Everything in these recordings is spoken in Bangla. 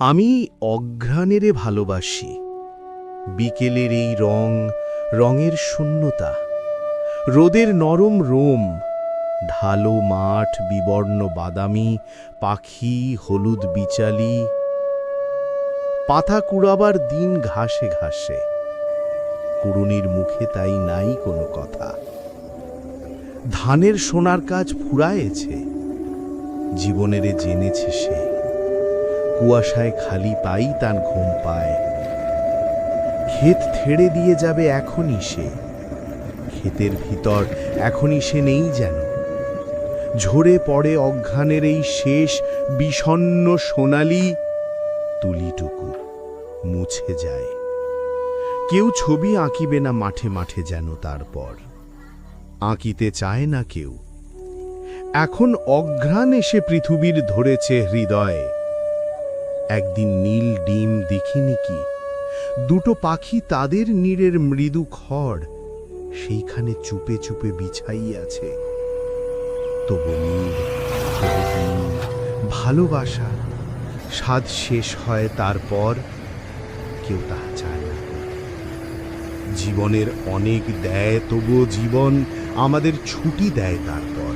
আমি অঘ্রাণেরে ভালোবাসি। বিকেলের এই রং, রঙের শূন্যতা। রোদের নরম রোম, ঢালো মাঠ, বিবর্ণ বাদামি, পাখি, হলুদ বিচালি। পাতা কুড়াবার দিন ঘাসে ঘাসে। কুড়ুনির মুখে তাই নাই কোনো কথা। ধানের সোনার কাজ ফুরায়েছে। জীবনেরে জেনেছে সে। কুয়াশায় খালি পাই তার ঘুম পায়। ক্ষেত থেড়ে দিয়ে যাবে এখনই সে। ক্ষেতের ভিতর এখনই সে নেই যেন। ঝরে পড়ে অজ্ঞানের এই শেষ বিষণ্ণ সোনালি তুলিটুকু মুছে যায়। কেউ ছবি আঁকিবে না মাঠে মাঠে যেন তারপর আঁকিতে চায় না কেউ। এখন অঘ্রাণ এসে পৃথিবীর ধরেছে হৃদয়ে। একদিন নীল ডিম দেখিনি কি? দুটো পাখি তাদের নীড়ের মৃদু খড় সেইখানে চুপে চুপে বিছাইয়াছে। তবু ডিম, ভালোবাসা স্বাদ শেষ হয় তারপর কেউ তাহা চায় না। জীবনের অনেক দেয় তবুও জীবন আমাদের ছুটি দেয় তারপর।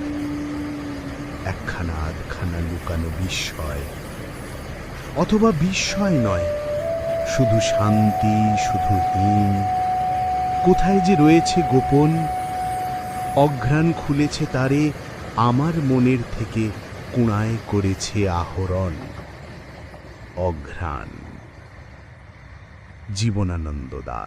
একখানা আধখানা লুকানো বিস্ময় অথবা বিস্ময় নয়। শুধু শান্তি, শুধু হিম কোথায় যে রয়েছে গোপন, অঘ্রাণ খুলেছে তারে আমার মনের থেকে কুণায় করেছে আহরণ। অঘ্রাণ। জীবনানন্দ দাস।